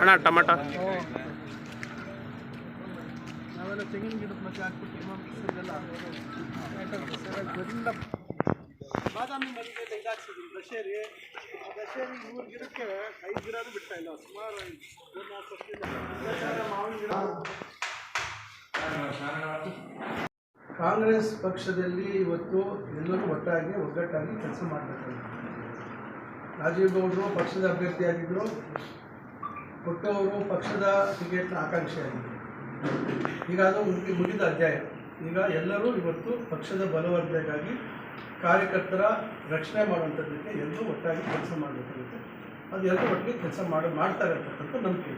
ಅಣ್ಣ, ಟಮಾಟ. ನಾವೆಲ್ಲ ತೆಂಗಿನ ಗಿಡದ ಮಧ್ಯೆ ಹಾಕ್ಬಿಟ್ಟು ಬಾದಾಮಿ ಮಲ್ಲಿಗೆ ತೆಗೆದಾಕ್ಸಿದ್ವಿ ದಶೇರಿ ದಶೇರಿ ಮೂರು ಗಿಡಕ್ಕೆ ಐದು ಗಿಡನೂ ಬಿಡ್ತಾ ಇಲ್ಲ ಸುಮಾರು ಮಾವಿನ ಗಿಡ ಕಾಂಗ್ರೆಸ್ ಪಕ್ಷದಲ್ಲಿ ಇವತ್ತು ಎಲ್ಲರೂ ಒಟ್ಟಾಗಿ ಒಗ್ಗಟ್ಟಾಗಿ ಕೆಲಸ ಮಾಡಬೇಕಾಗಿದೆ ರಾಜೀವ್ ಗೌಡರು ಪಕ್ಷದ ಅಭ್ಯರ್ಥಿಯಾಗಿದ್ದರು ಕೊಟ್ಟವರು ಪಕ್ಷದ ಟಿಕೆಟ್ನ ಆಕಾಂಕ್ಷಿಯಾಗಿದ್ದರು ಈಗ ಅದು ಮುಗಿ ಮುಗಿದ ಅಧ್ಯಾಯ. ಈಗ ಎಲ್ಲರೂ ಇವತ್ತು ಪಕ್ಷದ ಬಲವರ್ಧನೆಗಾಗಿ ಕಾರ್ಯಕರ್ತರ ರಕ್ಷಣೆ ಮಾಡುವಂಥದ್ದಕ್ಕೆ ಎಲ್ಲರೂ ಒಟ್ಟಾಗಿ ಕೆಲಸ ಮಾಡಬೇಕಾಗುತ್ತೆ. ಅದು ಎಲ್ಲರೂ ಒಟ್ಟಿಗೆ ಕೆಲಸ ಮಾಡಿ ಮಾಡ್ತಾ ಇರತಕ್ಕಂಥ ನಂಬಿಕೆ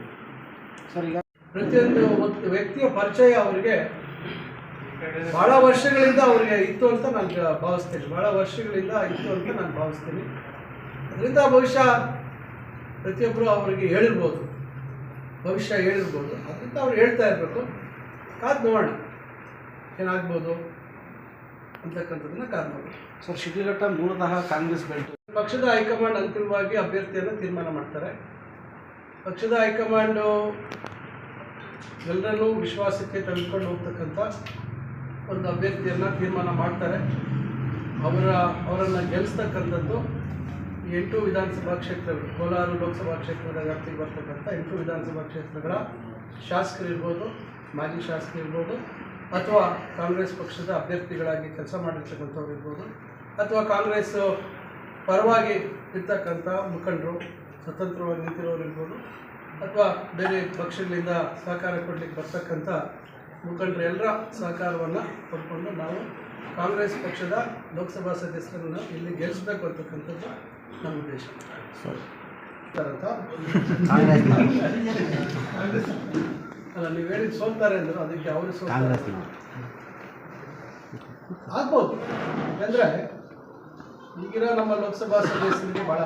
ಸರ್ ಈಗ ಪ್ರತಿಯೊಂದು ವ್ಯಕ್ತಿಯ ಪರಿಚಯ ಅವರಿಗೆ ಬಹಳ ವರ್ಷಗಳಿಂದ ಅವರಿಗೆ ಇತ್ತು ಅಂತ ನಾನು ಭಾವಿಸ್ತೇನೆ. ಬಹಳ ವರ್ಷಗಳಿಂದ ಇತ್ತು ಅಂತ ನಾನು ಭಾವಿಸ್ತೀನಿ. ಅದರಿಂದ ಬಹುಶಃ ಪ್ರತಿಯೊಬ್ಬರು ಅವರಿಗೆ ಹೇಳಿರ್ಬೋದು. ಭವಿಷ್ಯ ಹೇಳಿರ್ಬೋದು. ಅದರಿಂದ ಅವ್ರು ಹೇಳ್ತಾ ಇರಬೇಕು. ಕಾದು ನೋಡೋಣ. ಏನಾಗ್ಬೋದು ಅಂತಕ್ಕಂಥದ್ದನ್ನ ಕಾದು ನೋಡೋಣ. ಸರ್ ಶಿಡ್ಲಘಟ್ಟ ಮೂಲತಃ ಕಾಂಗ್ರೆಸ್ ಬೆಲ್ಟ್. ಪಕ್ಷದ ಹೈಕಮಾಂಡ್ ಅಂತಿಮವಾಗಿ ಅಭ್ಯರ್ಥಿಯನ್ನು ತೀರ್ಮಾನ ಮಾಡ್ತಾರೆ. ಪಕ್ಷದ ಹೈಕಮಾಂಡು ಎಲ್ಲರನ್ನೂ ವಿಶ್ವಾಸಕ್ಕೆ ತಂದುಕೊಂಡು ಹೋಗ್ತಕ್ಕಂಥ ಒಂದು ಅಭ್ಯರ್ಥಿಯನ್ನು ತೀರ್ಮಾನ ಮಾಡ್ತಾರೆ. ಅವರ, ಅವರನ್ನು ಗೆಲ್ಲಿಸ್ತಕ್ಕಂಥದ್ದು ಎಂಟು ವಿಧಾನಸಭಾ ಕ್ಷೇತ್ರಗಳು, ಕೋಲಾರ ಲೋಕಸಭಾ ಕ್ಷೇತ್ರದ ವ್ಯಾಪ್ತಿಗೆ ಬರ್ತಕ್ಕಂಥ ಎಂಟು ವಿಧಾನಸಭಾ ಕ್ಷೇತ್ರಗಳ ಶಾಸಕರಿರ್ಬೋದು ಮಾಜಿ ಶಾಸಕರಿರ್ಬೋದು ಅಥವಾ ಕಾಂಗ್ರೆಸ್ ಪಕ್ಷದ ಅಭ್ಯರ್ಥಿಗಳಾಗಿ ಕೆಲಸ ಮಾಡಿರ್ತಕ್ಕಂಥವ್ರು ಇರ್ಬೋದು, ಅಥವಾ ಕಾಂಗ್ರೆಸ್ ಪರವಾಗಿ ಇರ್ತಕ್ಕಂಥ ಮುಖಂಡರು, ಸ್ವತಂತ್ರವಾಗಿ ನಿಂತಿರೋರು ಇರ್ಬೋದು, ಅಥವಾ ಬೇರೆ ಪಕ್ಷಗಳಿಂದ ಸಹಕಾರ ಕೊಡಲಿಕ್ಕೆ ಬರ್ತಕ್ಕಂಥ ಮುಖಂಡರು ಎಲ್ಲರ ಸಹಕಾರವನ್ನು ಪಡ್ಕೊಂಡು ನಾವು ಕಾಂಗ್ರೆಸ್ ಪಕ್ಷದ ಲೋಕಸಭಾ ಸದಸ್ಯರನ್ನು ಇಲ್ಲಿ ಗೆಲ್ಲಿಸಬೇಕು ಅಂತಕ್ಕಂಥದ್ದು ನಮ್ಮ ಉದ್ದೇಶ. ಅಲ್ಲ, ನೀವು ಹೇಳಿದ ಸೋಲ್ತಾರೆ ಅಂದ್ರೆ, ಅದಕ್ಕೆ ಅವರು ಸೋಲ್ತಾರೆ. ಆಗ್ಬೋದು. ಯಾಕಂದ್ರೆ ಈಗಿರೋ ನಮ್ಮ ಲೋಕಸಭಾ ಸದಸ್ಯರಿಗೆ ಭಾಳ